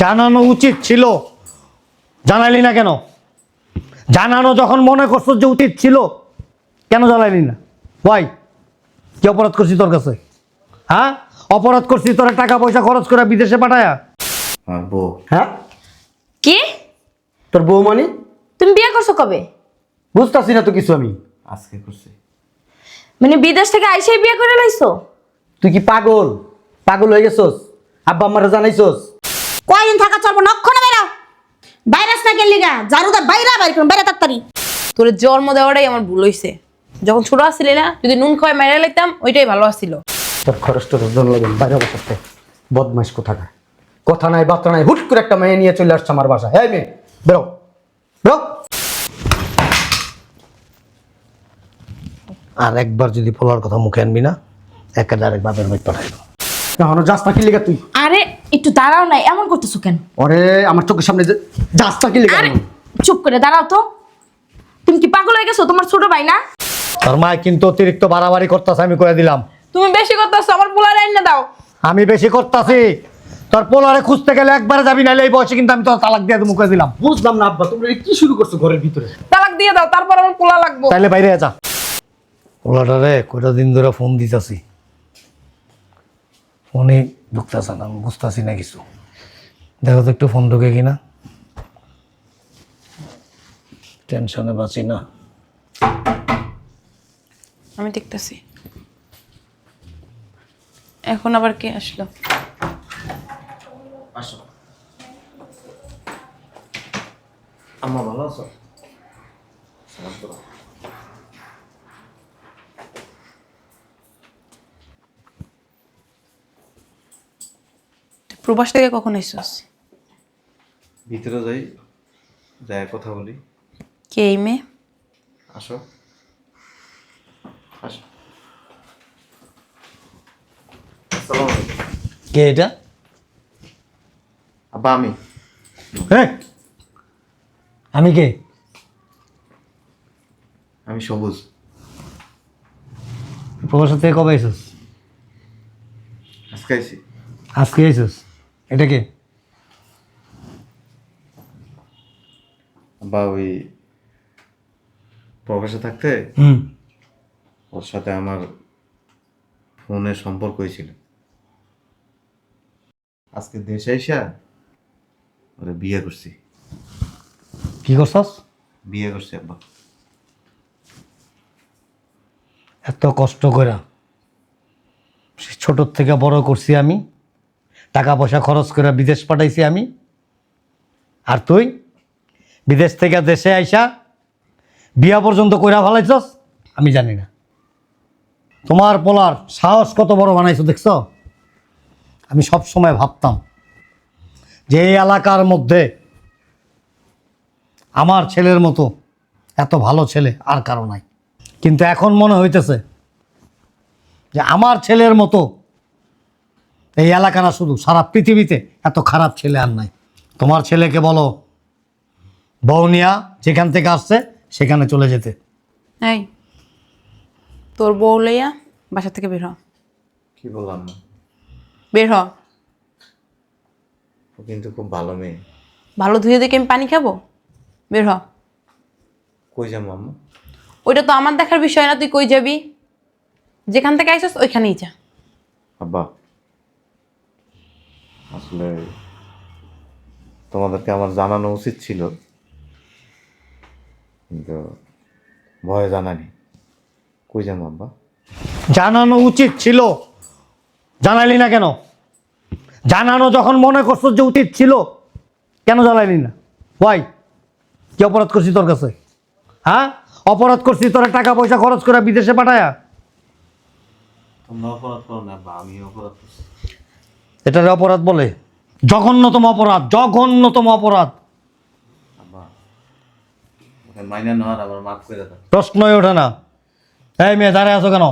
জানানো উচিত ছিল। জানাইলি না কেন? জানানো যখন মনে করছ যে উচিত ছিল কেন জানাইলি না? ওয়াই কি অপরাধ করছি তোর কাছে? হ্যাঁ? অপরাধ করছি তোরা টাকা পয়সা খরচ করে বিদেশে পাঠায়া? আর বউ। হ্যাঁ? কি? তোর বউ মানে? তুমি বিয়ে করছ কবে? বুঝতেছি না তো কিছু আমি। আজকে করছি। মানে বিদেশ থেকে আইসাই বিয়ে করে লাইছো? তুই কি পাগল? পাগল হয়ে গেছস? আব্বা আমারে জানাইছস? কয়দিন থাকা চলবো? নক্ষণে বেরাও ভাইরাস না গেলি গা জারুদা বাইরা বাইর করুন বাইরে তাড়াতাড়ি। তোর জন্ম দেওয়াটাই আমার ভুল হইছে। যখন ছোট আসছিলি না যদি নুন খাওয়াই মেরে লাইতাম ওইটাই ভালো আসছিল তোর খরচ তোর জন লাগেন বাইরে বসাতে বদমাইশ কোথাকার? কথা নাই বার্তা নাই হুট করে একটা মেয়ে নিয়ে চলে আসছে আমার বাসা হ্যাঁ মেয়ে বেরো। বেরো। আর একবার যদি পোলার কথা মুখে আনবি না একা ডাইরেক্ট বাপের বাড়ি পাঠাই দেবো। এখনও যাস না কি লেগে তুই? আরে একটু দাঁড়াও না এমন করতেছো কেন? ওরে আমার চোখের সামনে যে কি লেগে চুপ করে দাঁড়াও তো। তুমি কি পাগল হয়ে গেছো? তোমার ছোট ভাই না? তোর মায় কিন্তু অতিরিক্ত বাড়াবাড়ি করতেছে আমি করে দিলাম। তুমি বেশি করতেছো আমার পোলার আইন না দাও। আমি বেশি করতেছি। তোর পোলারে খুঁজতে গেলে একবারে যাবি নাহলে এই বয়সে কিন্তু আমি তোর তালাক দিয়ে মুখে দিলাম। বুঝলাম না আব্বা তোমরা কি শুরু করছ ঘরের ভিতরে? তালাক দিয়ে দাও তারপর আমার পোলা লাগবো। তাইলে বাইরে যা। পোলাটা রে কয়টা দিন ধরে ফোন দিতেছি। ফোনে ঢুকতেছে না আমি বুঝতেছি না কিছু। দেখো তো একটু ফোন ঢুকে কিনা। টেনশনে বাঁচি না। আমি দেখতেছি। এখন আবার কে আসলো? আসো। আম্মা ভালো আছো সালাম করো। তুই প্রবাস থেকে কখন এসছস ভিতরে যাই যায় কথা বলি। কে এই মেয়ে? আসো। আসো। আসসালামু আলাইকুম। কে এটা? আব্বা আমি। হ্যাঁ আমি কে? আমি সবুজ। প্রবাসের থেকে কবে এসেছিস আজকে আইছি। আজকে এসেছিস এটা কে? আব্বা ওই প্রকাশে থাকতে হুম। ওর সাথে আমার ফোনের সম্পর্ক হয়েছিল। আজকে দেশে আইসা ওরে বিয়ে করছি। কি করছস? বিয়ে করছি আব্বা। এত কষ্ট করে ছোটোর থেকে বড় করছি আমি। টাকা পয়সা খরচ করে বিদেশ পাঠাইছি আমি। আর তুই বিদেশ থেকে দেশে আইসা বিয়া পর্যন্ত কইরা ফেলাইছস? আমি জানি না। তোমার পোলার সাহস কত বড় বানাইছো, দেখছ? আমি সব সময় ভাবতাম যে এই এলাকার মধ্যে আমার ছেলের মতো এত ভালো ছেলে আর কারও নাই। কিন্তু এখন মনে হইতেছে যে আমার ছেলের মতো এই এলাকা না শুধু সারা পৃথিবীতে এত খারাপ ছেলে আর নাই। তোমার ছেলেকে বলো বৌনিয়া যেখান থেকে আসছে সেখানে চলে যেতে। এই তোর বউ লইয়া বাসা থেকে বের হ। কি বললাম? না বের হ। ও কিন্তু খুব ভালো মেয়ে। ভালো ধুয়ে দেখে আমি পানি খাব? বের হ। কই যাব আম্মা? ওইটা তো আমার দেখার বিষয় না তুই কই যাবি? যেখান থেকে আইসস ওইখানেই যা। আব্বা আসলে তোমাদেরকে আমার জানানো উচিত ছিল। কিন্তু ভয়ে জানানি কই যাব আব্বা? জানানো উচিত ছিল। জানাইলি না কেন? জানানো যখন মনে করছ যে উচিত ছিল কেন জানাইলি না? ওয়াই কি অপরাধ করছি তোর কাছে? হ্যাঁ? অপরাধ করছি তোরা টাকা পয়সা খরচ করে বিদেশে পাঠায়া? তোমরা অপরাধ করো না আমি অপরাধ করছি। এটারে অপরাধ বলে? জঘন্যতম অপরাধ জঘন্যতম অপরাধ। মাইনা নেওয়ার আবার মাফ করে দাও। প্রশ্নই ওঠে না। এই মেয়ে দাঁড়ায় আছো কেন?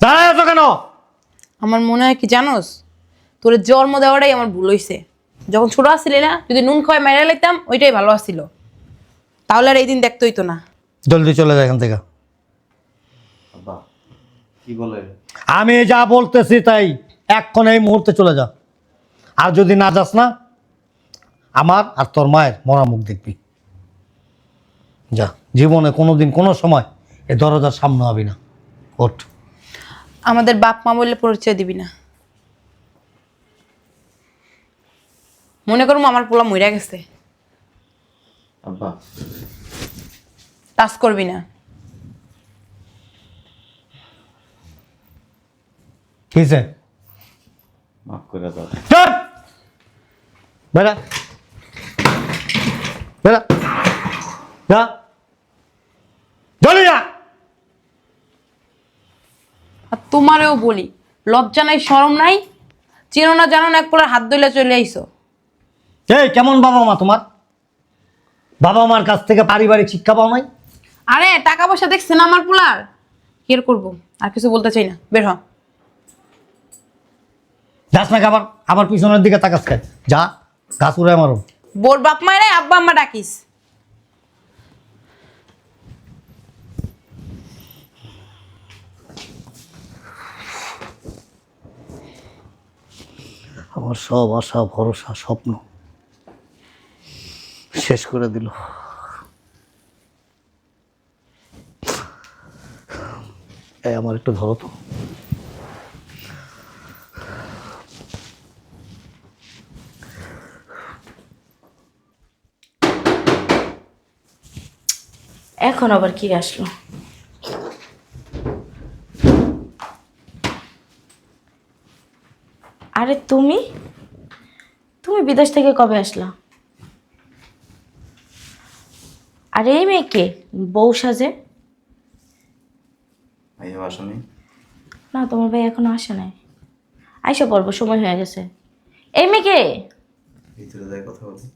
দাঁড়ায় আছো কেন? আমার মনে হয় কি জানোস? তোর জন্ম দেওয়াটাই আমার ভুল হইছে। যখন ছোট আসছিলি না যদি নুন খাওয়াই মেরে লাইতাম ওইটাই ভালো আসছিল তাহলে আর এই দিন দেখতে হইতো না। জলদি চলে যায় এখান থেকে। কি বলে? আমি যা বলতেছি তাই। এক্ষণ এই মুহূর্তে চলে যা। আর যদি না যাস না আমার আর তোর মায়ের মরা মুখ দেখবি। যা জীবনে কোনোদিন কোনো সময় এ দরজার সামনে হবি না। ওঠ। আমাদের বাপ মা বললে পরিচয় দিবি না। মনে করুম আমার পোলা মইরা গেছে। আব্বা। টাচ করবি না। কিসে মাফ করে দাও চুপ বেড়া বেড়া যা চলে যা আর তোমারেও বলি লজ্জা নাই শরম নাই? চেনো না জানো না এক পোলার হাত ধইলে চলে আইসো। এই কেমন বাবা মা তোমার? বাবা মার কাছ থেকে পারিবারিক শিক্ষা পাও নাই? আরে টাকা পয়সা দেখছে না আমার পোলার? কি করব? আর কিছু বলতে চাই না। বের হ। যাস না আবার আবার পিছনের দিকে তাকাস খায় যা গাছ উড়ে মারো। বোর বাপ মায়ের আব্বা আম্মা ডাকিস। আমার সব আশা ভরসা স্বপ্ন শেষ করে দিল। এই আমার একটু ধরো তো। এখন আবার কি আসলো? আরে তুমি? তুমি বিদেশ থেকে কবে আসলা? আরে এই মেয়েকে বউ সাজে। না তোমার ভাই এখনও আসে নাই। আইসা পড়ব সময় হয়ে গেছে। এই মেয়েকে? ভিতরে যাই কথা বলি।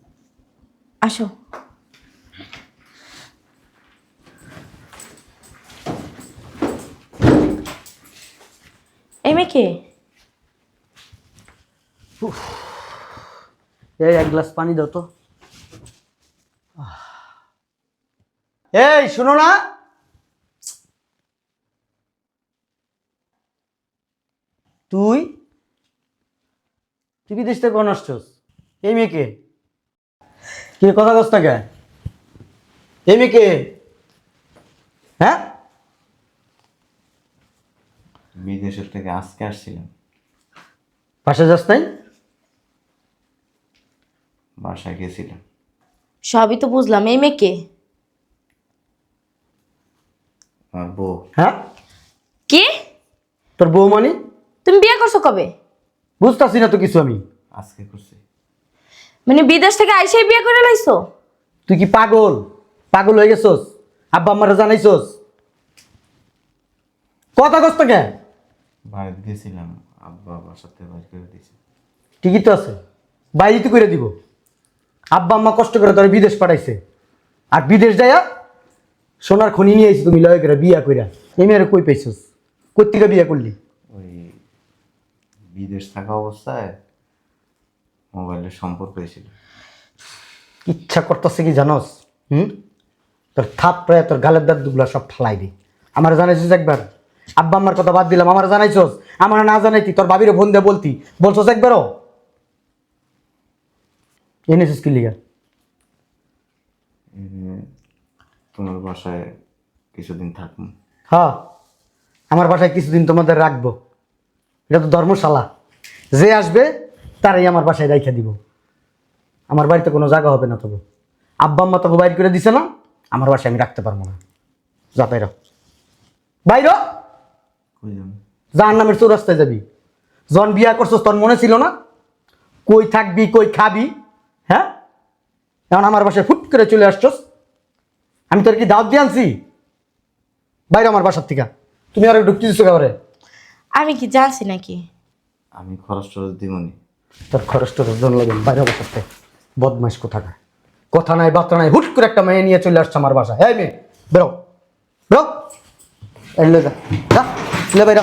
আসো। মেয়েকে এই এক গ্লাস পানি দাও তো। এই, শোনো না। তুই তুই বিদেশ থেকে আসছস? এই মেয়েকে কে? কথা কস না কে? এই মেয়েকে হ্যাঁ? বিদেশের থেকে আজকে আসছিলাম। পাশে যাস তাই বাসায় গেছিলাম। সবই তো বুঝলাম। এই মেয়েকে? আমার বউ। হ্যাঁ? কি? তোর বউ মানে? তুমি বিয়ে করছ কবে? বুঝতেছি না তো কিছু আমি। আজকে করছি। মানে বিদেশ থেকে আইসাই বিয়ে করে লাইছো? তুই কি পাগল? পাগল হয়ে গেছস? আব্বা আমারে জানাইছস? কথা কস তো কে বাড়িতে গেছিলাম আব্বা থেকে বাইর করে দিয়েছে। ঠিকই তো আছে। বাইরে তো করে দিব। আব্বা আম্মা কষ্ট করে তোর বিদেশ পাঠাইছে। আর বিদেশ যাইয়া সোনার খনি নিয়ে আইছি তুমি লয় করে বিয়া কইরা। এই মেয়ের কই পাইছস? কই বিয়া করলি? ওই বিদেশ থাকা অবস্থায় মোবাইলের সম্পর্ক হয়েছিল। ইচ্ছা করতেছে কি জানস? হুম? তোর থাপ প্রায় তোর গালের দাঁত দুগুলা সব ফালাই দি। আমার জানাইছিস একবার আব্বা আম্মার কথা বাদ দিলাম আমার জানাইছস? আমার না জানাইতি তোর বাবিরে ফোন দিয়ে বলতি। বলছস একবারও? এনেছিস কি লিগা? তোমার বাসায় কিছুদিন থাকব হ্যাঁ আমার বাসায় কিছুদিন তোমাদের রাখব। এটা তো ধর্মশালা। যে আসবে তারাই আমার বাসায় রাইখা দিব। আমার বাড়িতে কোনো জায়গা হবে না তবু। আব্বা আম্মা তোকে বাইর করে দিছে না আমার বাসায় আমি রাখতে পারব না। যা বাইর বাইর যার নামের চৌরাস্তায় যাবি। জন বিয়া করছস তোর মনে ছিল না? কই থাকবি কই খাবি? হ্যাঁ? এখন আমার বাসায় ফুট করে চলে আসছস। আমি তোর কি দাওয়াত দিয়ে আনছি? বাইরে আমার বাসার থেকে। তুমি আর ঢুকতে দিচ্ছ খাবারে আমি কি জানছি নাকি? আমি খরচ টরচ দিবনি তোর খরচ টরচ জন লাগবে বাইরে বসাতে। বদমাইশ কোথাকার? কথা নাই বার্তা নাই হুট করে একটা মেয়ে নিয়ে চলে আসছে আমার বাসা হ্যাঁ মেয়ে বেরো। বেরো। যা। যা। লে বাইরা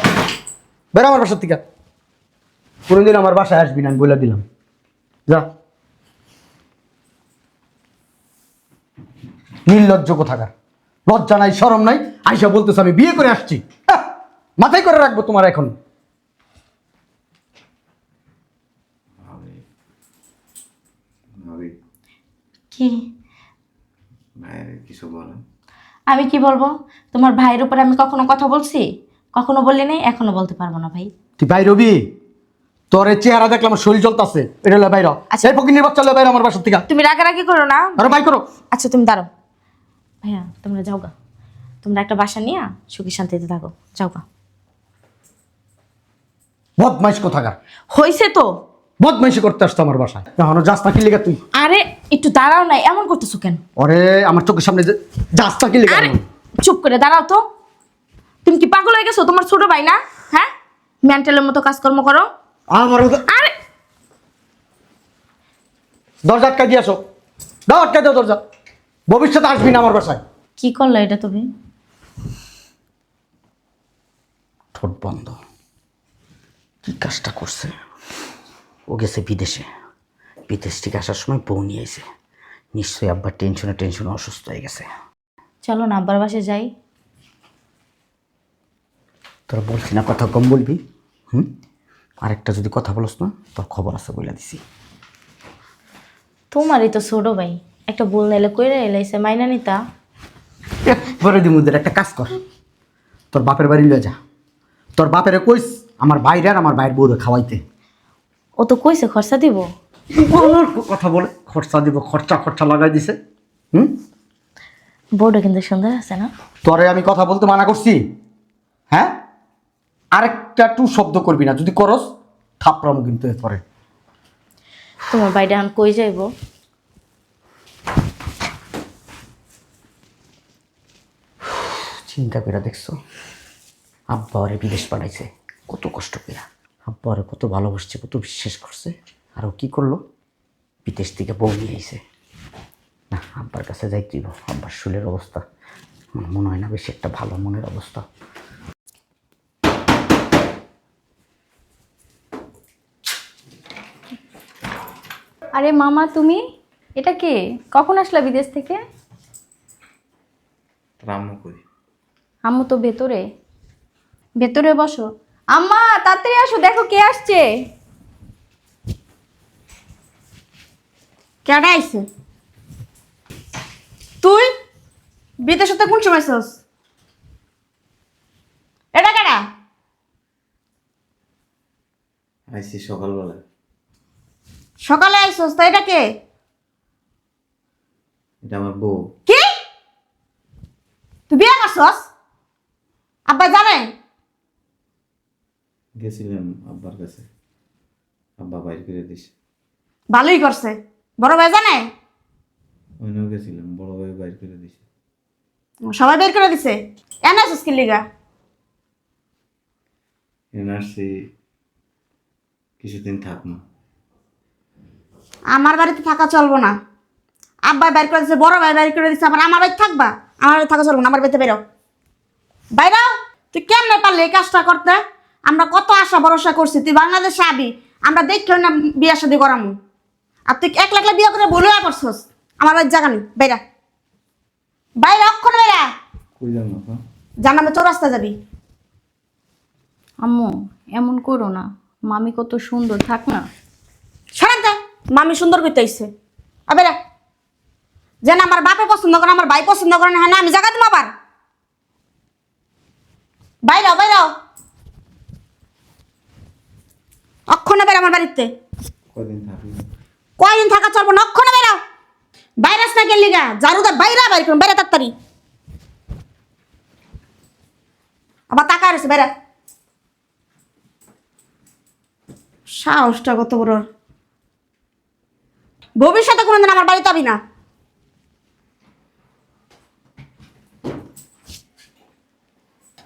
বেরো আমার বাসার থেকে। কোনোদিন আমার বাসায় আসবি না আমি বলে দিলাম। যা। নির্লজ্জ কোথাকার। লজ্জা নাই সরম নাই। আইসা বলতেছে আমি বিয়ে করে আসছি। মাথায় করে রাখব তোমার এখন। কি? কিছু বলেন আমি কি বলব? তোমার ভাইয়ের উপরে আমি কখনো কথা বলছি? কখনো বললি নাই এখনও বলতে পারব না ভাই। তুই বাইর হবি তোর এই চেহারা দেখলে আমার শরীর জ্বলতাছে এটা হলো বাইর আচ্ছা। এই ফকিনের বাচ্চা হলো বাইর আমার বাসার থেকে। তুমি রাগারাগি করো না। আরে বাই করো। আচ্ছা তুমি দাঁড়াও। ভাইয়া তোমরা যাও গা। তোমরা একটা বাসা নিয়ে সুখী শান্তিতে থাকো। যাও গা। বদমাইশ কোথাকার? হয়েছে তো। বদমাইশি করতে আসতো আমার বাসায়। এখনও যাস না কি লেগে তুই? আরে একটু দাঁড়াও না এমন করতেছো কেন? ওরে আমার চোখের সামনে যে যাস না কি লেগে আরে চুপ করে দাঁড়াও তো। তুমি কি পাগল হয়ে গেছো? তোমার ছোট ভাই না? হ্যাঁ? মেন্টালের মতো কাজকর্ম করো। আমার ওদের- আরে! দরজা আটকা দিয়ে আসো। দাও আটকা দাও দরজা। ভবিষ্যতে আসবি না আমার বাসায়। কি করল এটা তুমি? ঠোঁট বন্ধ। কি কাজটা করছে? ও গেছে বিদেশে। বিদেশ থেকে আসার সময় বউ নিয়ে এসে নিশ্চয়ই আব্বার টেনশনে টেনশনে অসুস্থ হয়ে গেছে। চলো না আব্বার বাসে যাই। তোরা বলছি না কথা কম বলবি? হুম? আরেকটা যদি কথা বলস না তোর খবর আছে বলে দিছি। তোমারই তো ছোট ভাই। একটা বল নাইলে কইরে এলাইছে মাইনা নিতা একবারে দিমুদের একটা কাজ কর। তোর বাপের বাড়ি লয়ে যা। তোর বাপেরে কইস আমার বাইরে আর আমার বাইরের বউরে খাওয়াইতে। ও তো কইছে খরচা দিব? অনেক কথা বলে খরচা দিব খরচা খরচা লাগাই দিছে। হুম? বউটা কিন্তু সুন্দর আছে না? তোরে আমি কথা বলতে মানা করছি। হ্যাঁ? আরেকটা টু শব্দ করবি না। যদি করস থাপড়াম কিন্তু এরপরে। তোমার বাইরে এখন কই যাইবো? চিন্তা করে দেখছ? আব্বা ওরে বিদেশ পাঠাইছে। কত কষ্ট করে আব্বা ওরে কত ভালোবাসছে কত বিশ্বাস করছে। আর ও কী করল? বিদেশ থেকে বউ নিয়ে আইছে। না আব্বার কাছে যাই দিব আব্বার শুলের অবস্থা। আমার মনে হয় না বেশি একটা ভালো মনের অবস্থা। আরে মামা তুমি? এটা কে? কখন আসলা বিদেশ থেকে? আম্মু কই? আম্মু তো ভেতরে। ভেতরে বসো। আম্মা তাড়াতাড়ি আসো দেখো কে আসছে। কেডা আইছে? তুই? বিদেশে তো কোন সময় ছোস এটা কেডা? আইসি সকালবেলায়। সকালে আইসোস তো এটা কে এটা আমার বউ। কি? তুই বিয়ে করছস? আব্বা জানে? গেছিলাম আব্বার কাছে। আব্বা বাইর করে দিছে। ভালোই করছে। বড় ভাই জানে? ওইনাও গেছিলাম বড় ভাই বাইর করে দিছে। সবাই বের করে দিছে? এনে আছিস কি লিগা? এনআরসি কিছুদিন থাকব আমার বাড়িতে থাকা চলবো না। আব্বা বের করে দিচ্ছে বড় ভাই বের করে দিচ্ছে আবার আমার বাড়িতে থাকবা? আমার বাড়িতে থাকা চলবো না আমার বাড়িতে বেরো। বাইরাও তুই কেমনে পারলি এই কাজটা করতে? আমরা কত আশা ভরসা করছি তুই বাংলাদেশে আবি আমরা দেখি না বিয়া শাদি করামু। আর তুই এক লাখ বিয়ে করে বলে করছস আমার বাড়ির জায়গা নেই বাইরা। বাইরে অক্ষণ বাইরা। কই যাম না জানাবে চৌরাস্তা যাবি। আম্মু এমন করো না। মামি কত সুন্দর থাক না। মামি সুন্দর করতে আইছে আবেরা যেন আমার বাপে পছন্দ করে আমার ভাই পছন্দ করে না হ্যাঁ না আমি জায়গা দিব আবার। বাইরাও বাইরাও অক্ষণে বের আমার বাড়িতে। কয়দিন থাকা চলবো না অক্ষণে বেরাও ভাইরাস না গেলি গা জারুদা বাইরা বাইর করুন বেড়া তাড়াতাড়ি। আবার টাকা রয়েছে বেড়া সাহসটা কত বড়। ভবিষ্যতে কোনোদিন আমার বাড়িতে আবি না।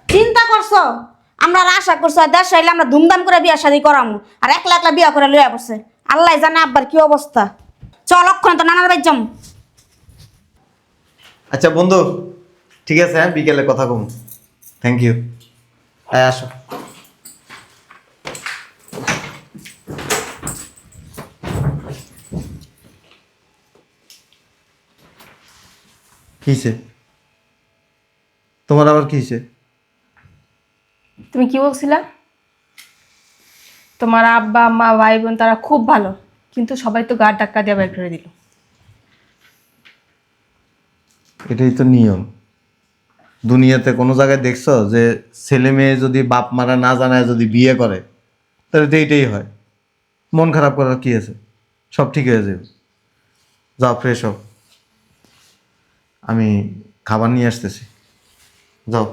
চিন্তা করছ? আমরা আশা করছ, আর দেশ আইলে আমরা ধুমধাম করে বিয়া শাদি করামু। আর একলা একলা বিয়া করে লইয়া পড়ছে। আল্লাহ জানে আব্বার কি অবস্থা। চল অক্ষণ তো নানার বাড়ি যাম। আচ্ছা বন্ধু, ঠিক আছে হ্যাঁ? বিকেলে কথা কম। থ্যাংক ইউ হ্যাঁ আসো। কিসে তোমার আবার কিসে তুমি কি বলছিলা? তোমার আব্বা মা ভাই বোন তারা খুব ভালো কিন্তু সবাই তো গা টাক্কা দিয়ে বের করে দিল। এটাই তো নিয়ম। দুনিয়াতে কোনো জায়গায় দেখছ যে ছেলে মেয়ে যদি বাপ মারা না জানায় যদি বিয়ে করে তাহলে তো এইটাই হয়। মন খারাপ করার কি আছে? সব ঠিক হয়ে যাবে। যাও ফ্রেশ হোক আমি খাবার নিয়ে আসতেছি। যাও।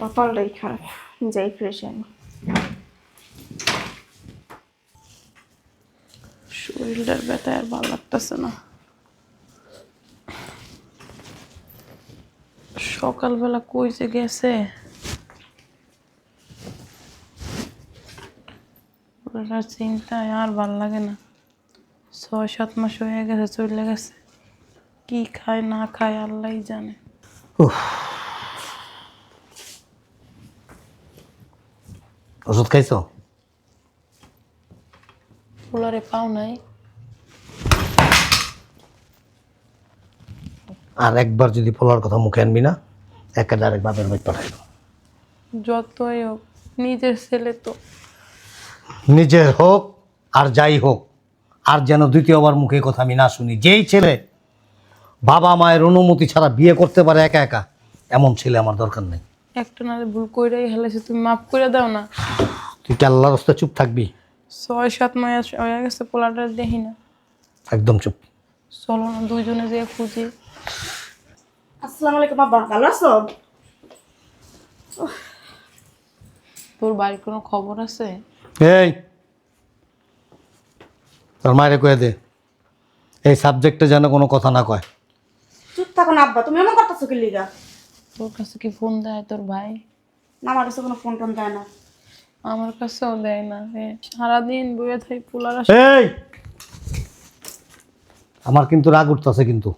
কপালটাই খারাপ। যাই ফ্রেশ আমি শরীরটার ব্যথায় আর ভালো লাগতেছে না। সকালবেলা কই যে গেছে? চিন্তায় আর ভালো লাগে না। ছয় সাত মাস হয়ে গেছে চলে গেছে। কি খায় না খায় আল্লাহই জানে। ওষুধ খাইছো? পোলারে পাও নাই। আর একবার যদি পোলার কথা মুখে আনবি না একে ডাইরেক্ট বাপের বাড়ি পাঠাইব যতই হোক নিজের ছেলে তো। নিজের হোক আর যাই হোক আর যেন দ্বিতীয়বার মুখে কথা আমি না শুনি। যেই ছেলে বাবা মায়ের অনুমতি ছাড়া বিয়ে করতে পারে একা একা এমন ছেলে আমার দরকার নেই। একটা নালে ভুল কইরাই হেলেছে তুমি মাফ করে দাও না। তুই কি আল্লাহর রাস্তায় চুপ থাকবি? ছয় সাত মাস হয়ে গেছে পোলাটা দেখি না। একদম চুপ। চলো না দুইজনে যেয়ে খুঁজি। আসসালামু আলাইকুম আব্বা ভালো আছো? তোর বাড়ির কোনো খবর আছে? এই তোর মায়ের কয়ে দে। এই সাবজেক্টে যেন কোনো কথা না কয়। চুপ থাকো না আব্বা তুমি এমন করতেছো কি লিগা? তোর কাছে কি ফোন দেয় তোর ভাই? না আমার কাছে কোনো ফোন টোন দেয় না। আমার কাছেও দেয় না এ সারাদিন বইয়ে থাই পোলার আসে এই! আমার কিন্তু রাগ উঠতেছে কিন্তু।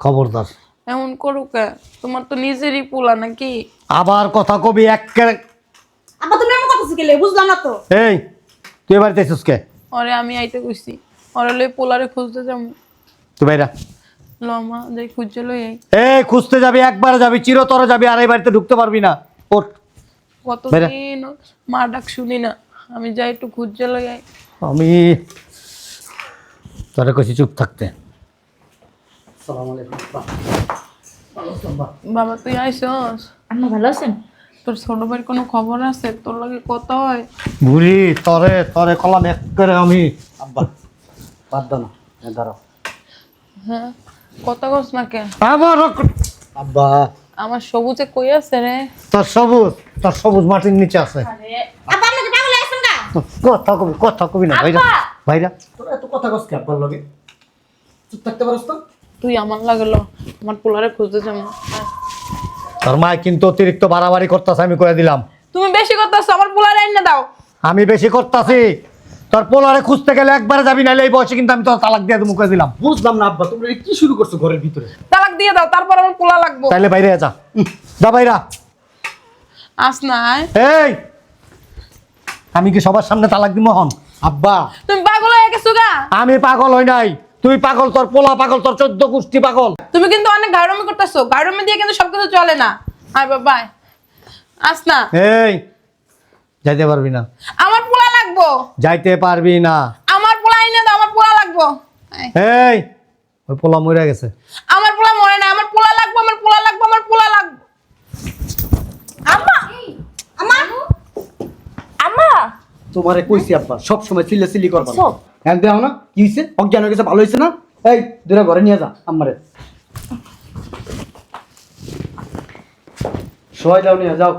খবরদার। এমন করুক কে? তোমার তো নিজেরই পোলা নাকি? আবার কথা কবি এক আব্বা তুমি এমন করতেছো কি লিগা? বুঝলাম না তো। এই তুই বাড়িতে এসেছিস কে? ওরে আমি আইতে কইছি। ওরে লই পোলারে খুঁজতে যাব তুই বাইরা। লমা যাই খুঁজে লই আই এই খুঁজতে যাবি একবার যাবি চিরতরে যাবি আর এই বাড়িতে ঢুকতে পারবি না। ওঠ। কতদিন মা ডাক শুনি না। আমি যাই একটু খুঁজে লই আই আমি তোরে কইছি চুপ থাকতে। সালাম আলাইকুম বাবা তুই আইসস? আম্মা ভালো আছেন? তোর ছোট ভাইয়ের কোনো খবর আছে? তোর লাগে কত হয়। বুড়ি তরে তরে কলাম এক করে আমি। আব্বা বাদ দাও না দাঁড়াও। হ্যাঁ কত গছ না কে? আমার আব্বা। আমার সবুজে কই আছে রে? তোর সবুজ তোর সবুজ মাটির নিচে আছে। আব্বা আপনি পাগল হয়েছেন গা? কথা কবি কথা কবি না ভাইরা ভাইরা। তোরা এত কথা কস কি আব্বার লগে? চুপ থাকতে পারস তো? তুই আমার লাগল আমার পোলারে খুঁজতে যাব। তোর মা কিন্তু অতিরিক্ত বাড়াবাড়ি করতেছে আমি করে দিলাম। তুমি বেশি করতেছো আমার পোলারে আইন দাও। আমি বেশি করতেছি। তোর পোলারে খুঁজতে গেলে একবারে যাবি নাহলে এই বয়সে কিন্তু আমি তোর তালাক দিয়ে মুখে দিলাম। বুঝলাম না আব্বা তোমরা কি শুরু করছ ঘরের ভিতরে? তালাক দিয়ে দাও তারপর আমার পোলা লাগবো। তাইলে বাইরে যা। যা বাইরা। আস না এই আমি কি সবার সামনে তালাক দিব হন আব্বা। তুমি পাগল হয়ে গেছো গা? আমি পাগল হই নাই। তুই পাগল তোর পোলা পাগল তোর চোদ্দ গোষ্ঠী পাগল। তুমি কিন্তু অনেক গাড়মি করতেছো। গাড়মি দিয়ে কিন্তু সবকিছু চলে না। আয় বাবা আস না। এই যাইতে পারবি না। আমার পোলা লাগবো। যাইতে পারবি না। আমার পোলা আইনে দাও আমার পোলা লাগবো। এই ওই পোলা মরে গেছে। আমার পোলা মরে না আমার পোলা লাগবো আমার পোলা লাগবো আমার পোলা লাগবো। আম্মা! আম্মা! আম্মা! তোমারে কইছি আব্বা সব সময় চিল্লা চিল্লি করবা না। সব। হ্যাঁ না, কি হইছে? অজ্ঞান হয়ে গেছে, ভালো হইছে না? এই দূরে ঘরে নিয়ে যা আমারে সবাই যাও, নিয়ে যাও।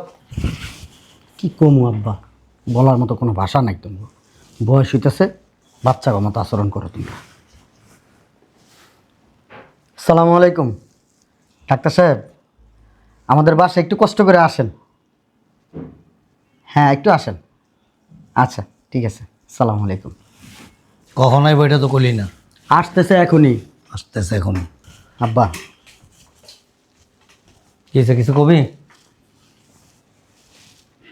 কি কমু, আব্বা? বলার মতো কোনো ভাষা নাই তুমি বয়স হইতেছে বাচ্চার মতো আচরণ করো তুমি। সালামু আলাইকুম। ডাক্তার সাহেব, আমাদের বাসায় একটু কষ্ট করে আসেন। হ্যাঁ একটু আসেন। আচ্ছা ঠিক আছে। সালাম আলাইকুম। কখনোই বইটা তো করলি না। আসতেছে এখনই। আসতেছে এখন আব্বা। কিছু কিছু কবি?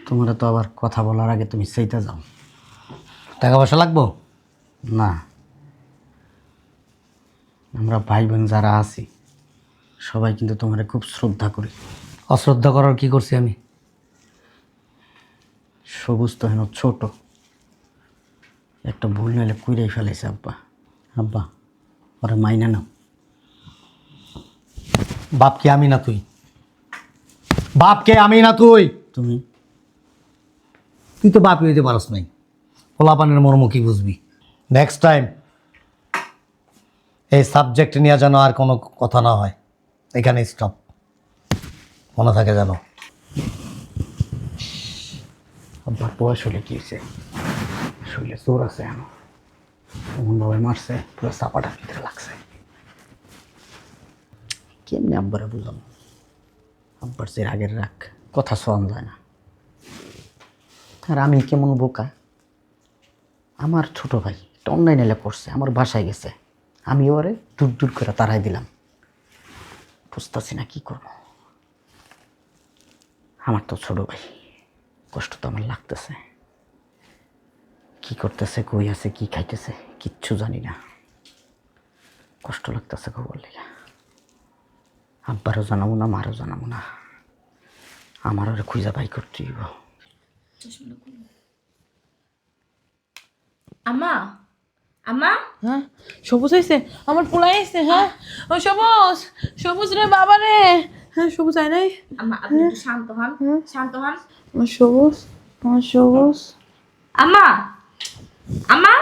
তোমরা তো আবার কথা বলার আগে তুমি সেইটা যাও। টাকা পয়সা লাগবো? না। আমরা ভাই বোন যারা আছি সবাই কিন্তু তোমার খুব শ্রদ্ধা করি। অশ্রদ্ধা করার কি করছি আমি? সবুজ তো হেন ছোট। একটা ভুল নাইলে কুইরাই ফেলেছে আব্বা। আব্বা ওরা মাইনা নাও। বাপকে আমি না তুই? বাপকে আমি না তুই? তুমি? তুই তো বাপই হইতে পারস নাই। পোলাপানের মর্ম কি বুঝবি? নেক্সট টাইম এই সাবজেক্ট নিয়ে যেন আর কোনো কথা না হয়। এখানে স্টপ মনে থাকে যেন। আব্বার বয়স হলে কি হয়েছে? শরীরে জোর আছে এখন। এমনভাবে মারছে, পুরো চাপাটা ভিতরে লাগছে। কেমনি আব্বারে বুঝলাম? আব্বার যে রাগের রাগ, কথা শোয়ান যায় না। আর আমি কেমন বোকা? আমার ছোট ভাই একটা অনলাইন এলে করছে, আমার বাসায় গেছে। আমি ওরে দূর দূর করে তারাই দিলাম। বুঝতেছি না কি করব। আমার তো ছোট ভাই, কষ্ট তো আমার লাগতেছে। কি করতেছে কই আছে কি খাইতেছে কিচ্ছু জানি না। কষ্ট লাগতেছে খবর লেগে। আব্বারও জানাব না মারও জানাব না। আমার ওরে খুঁজা বাই করতে হইব। আম্মা আম্মা। হ্যাঁ সবুজ হয়েছে আমার পোলাই আইছে হ্যাঁ? ও সবুজ! সবুজ রে বাবা রে! হ্যাঁ সবুজ আয় নাই? আম্মা আপনি একটু শান্ত হন শান্ত হন। আমার সবুজ আমার সবুজ। আম্মা আম্মা